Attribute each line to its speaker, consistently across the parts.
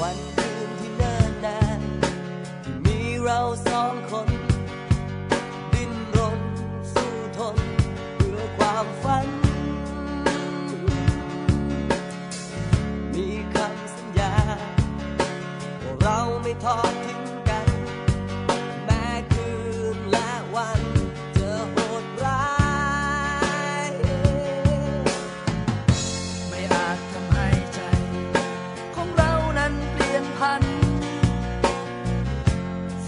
Speaker 1: วันคืนที่เนิ่นนาน ที่มีเราสองคน ดิ้นรนสู้ทนเพื่อความฝัน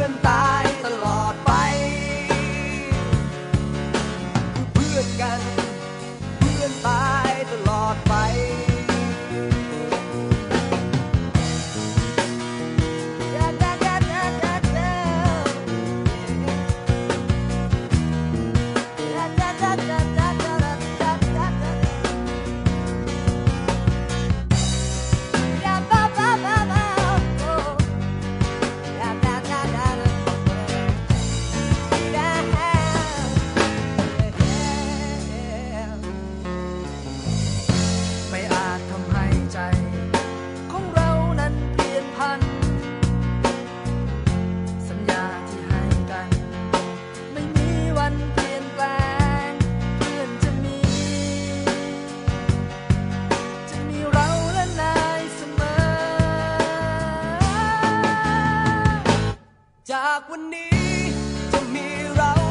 Speaker 2: อนตาย จากวันนี้จะมีเรา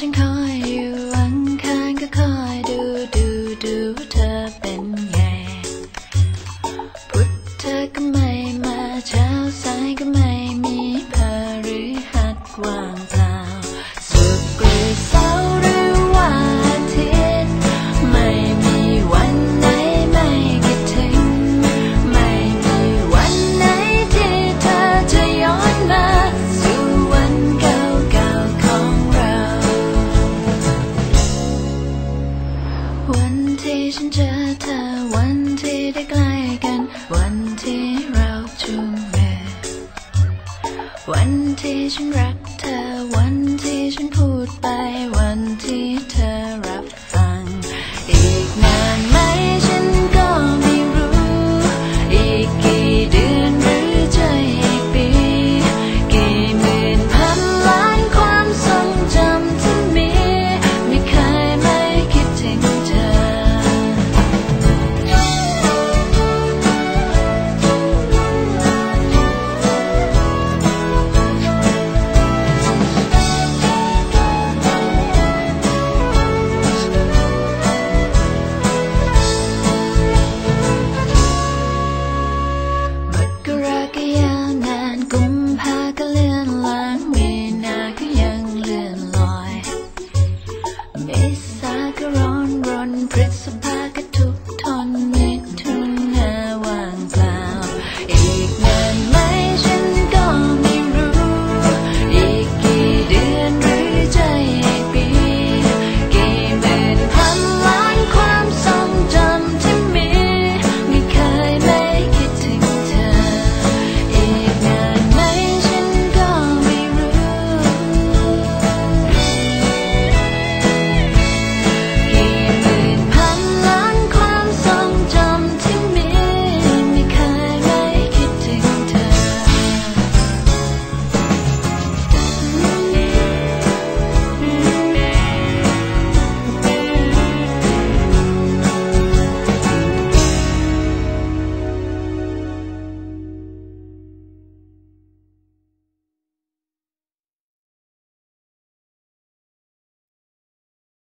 Speaker 3: ฉันคอยอยู่อังคารก็คอยดูดูดูเธอเป็นไงพุทธก็มา and rock. It's like a run, run, Principal.